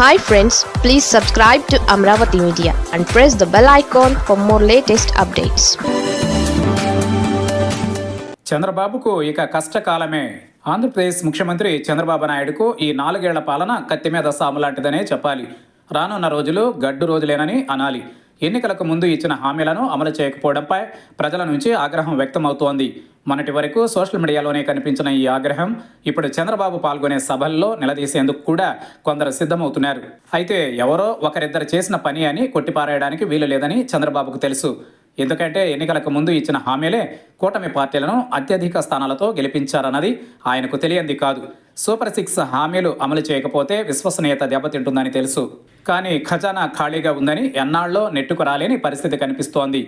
Hi friends please subscribe to Amaravati media and press the bell icon for more latest updates చంద్రబాబుకు ఇక కష్టకాలమే. ఆంధ్రప్రదేశ్ ముఖ్యమంత్రి చంద్రబాబు నాయుడుకు ఈ నాలుగేళ్ళ పాలన కత్తి మీద సాము లాంటిదనే చెప్పాలి. రానున్న రోజులు గడ్డు రోజులేనని అనాలి. ఎన్నికలకు ముందు ఇచ్చిన హామీలను అమలు చేయకపోవడంపై ప్రజల నుంచి ఆగ్రహం వ్యక్తమవుతోంది. మొన్నటి వరకు సోషల్ మీడియాలోనే కనిపించిన ఈ ఆగ్రహం ఇప్పుడు చంద్రబాబు పాల్గొనే సభల్లో నిలదీసేందుకు కూడా కొందరు సిద్ధమవుతున్నారు. అయితే ఎవరో ఒకరిద్దరు చేసిన పని అని కొట్టిపారేయడానికి వీలు లేదని చంద్రబాబుకు తెలుసు. ఎందుకంటే ఎన్నికలకు ముందు ఇచ్చిన హామీలే కూటమి పార్టీలను అత్యధిక స్థానాలతో గెలిపించారన్నది ఆయనకు తెలియంది కాదు. సూపర్ సిక్స్ హామీలు అమలు చేయకపోతే విశ్వసనీయత దెబ్బతింటుందని తెలుసు. కానీ ఖజానా ఖాళీగా ఉందని ఎన్నాళ్ళలో నెట్టుకు రాలేని పరిస్థితి కనిపిస్తోంది.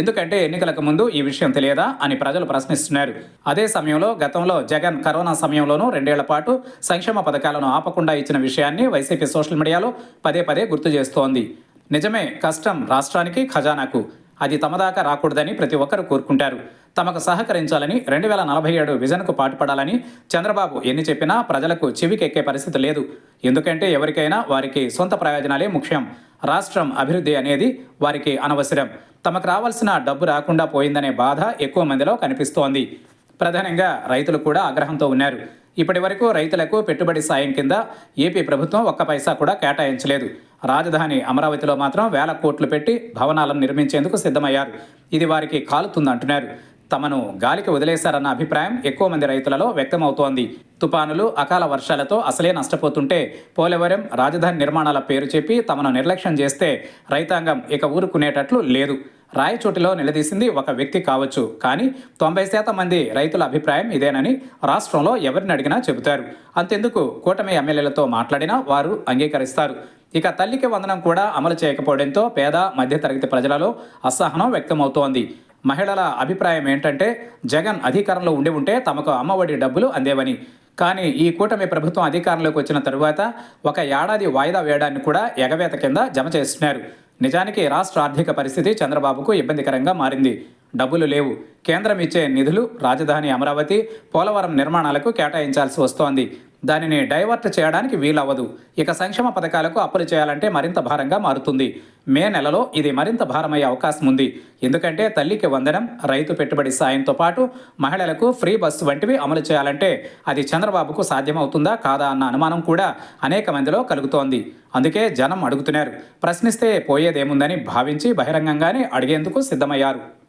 ఎందుకంటే ఎన్నికలకు ముందు ఈ విషయం తెలియదా అని ప్రజలు ప్రశ్నిస్తున్నారు. అదే సమయంలో గతంలో జగన్ కరోనా సమయంలోనూ రెండేళ్ళ పాటు సంక్షేమ పథకాలను ఆపకుండా ఇచ్చిన విషయాన్ని వైసీపీ సోషల్ మీడియాలో పదే పదే గుర్తు చేస్తోంది. నిజమే కష్టం రాష్ట్రానికి ఖజానాకు. అది తమదాకా రాకూడదని ప్రతి ఒక్కరూ కోరుకుంటారు. తమకు సహకరించాలని రెండు వేల నలభై ఏడు విజన్కు పాటుపడాలని చంద్రబాబు ఎన్ని చెప్పినా ప్రజలకు చెవికెక్కే పరిస్థితి లేదు. ఎందుకంటే ఎవరికైనా వారికి సొంత ప్రయోజనాలే ముఖ్యం. రాష్ట్రం అభివృద్ధి అనేది వారికి అనవసరం. తమకు రావాల్సిన డబ్బు రాకుండా పోయిందనే బాధ ఎక్కువ మందిలో కనిపిస్తోంది. ప్రధానంగా రైతులు కూడా ఆగ్రహంతో ఉన్నారు. ఇప్పటి వరకు రైతులకు పెట్టుబడి సాయం కింద ఏపీ ప్రభుత్వం ఒక్క పైసా కూడా కేటాయించలేదు. రాజధాని అమరావతిలో మాత్రం వేల కోట్లు పెట్టి భవనాలను నిర్మించేందుకు సిద్ధమయ్యారు. ఇది వారికి కాలుతుందంటున్నారు. తమను గాలికి వదిలేశారన్న అభిప్రాయం ఎక్కువ మంది రైతులలో వ్యక్తమవుతోంది. తుపానులు అకాల వర్షాలతో అసలే నష్టపోతుంటే పోలవరం రాజధాని నిర్మాణాల పేరు చెప్పి తమను నిర్లక్ష్యం చేస్తే రైతాంగం ఇక ఊరుకునేటట్లు లేదు. రాయచోటిలో నిలదీసింది ఒక వ్యక్తి కావచ్చు. కానీ తొంభై శాతం మంది రైతుల అభిప్రాయం ఇదేనని రాష్ట్రంలో ఎవరిని అడిగినా చెబుతారు. అంతెందుకు కూటమి ఎమ్మెల్యేలతో మాట్లాడినా వారు అంగీకరిస్తారు. ఇక తల్లికి వందనం కూడా అమలు చేయకపోవడంతో పేద మధ్యతరగతి ప్రజలలో అసహనం వ్యక్తమవుతోంది. మహిళల అభిప్రాయం ఏంటంటే జగన్ అధికారంలో ఉండి ఉంటే తమకు అమ్మఒడి డబ్బులు అందేవని. కానీ ఈ కూటమి ప్రభుత్వం అధికారంలోకి వచ్చిన తరువాత ఒక ఏడాది వాయిదా వేయడాన్ని కూడా ఎగవేత కింద జమ చేస్తున్నారు. నిజానికి రాష్ట్ర ఆర్థిక పరిస్థితి చంద్రబాబుకు ఇబ్బందికరంగా మారింది. డబ్బులు లేవు. కేంద్రం ఇచ్చే నిధులు రాజధాని అమరావతి పోలవరం నిర్మాణాలకు కేటాయించాల్సి వస్తోంది. దానిని డైవర్ట్ చేయడానికి వీలవ్వదు. ఇక సంక్షేమ పథకాలకు అప్పులు చేయాలంటే మరింత భారంగా మారుతుంది. మే నెలలో ఇది మరింత భారమయ్యే అవకాశం ఉంది. ఎందుకంటే తల్లికి వందనం రైతు పెట్టుబడి సాయంతో పాటు మహిళలకు ఫ్రీ బస్సు వంటివి అమలు చేయాలంటే అది చంద్రబాబుకు సాధ్యమవుతుందా కాదా అన్న అనుమానం కూడా అనేక మందిలో కలుగుతోంది. అందుకే జనం అడుగుతున్నారు. ప్రశ్నిస్తే పోయేదేముందని భావించి బహిరంగంగానే అడిగేందుకు సిద్ధమయ్యారు.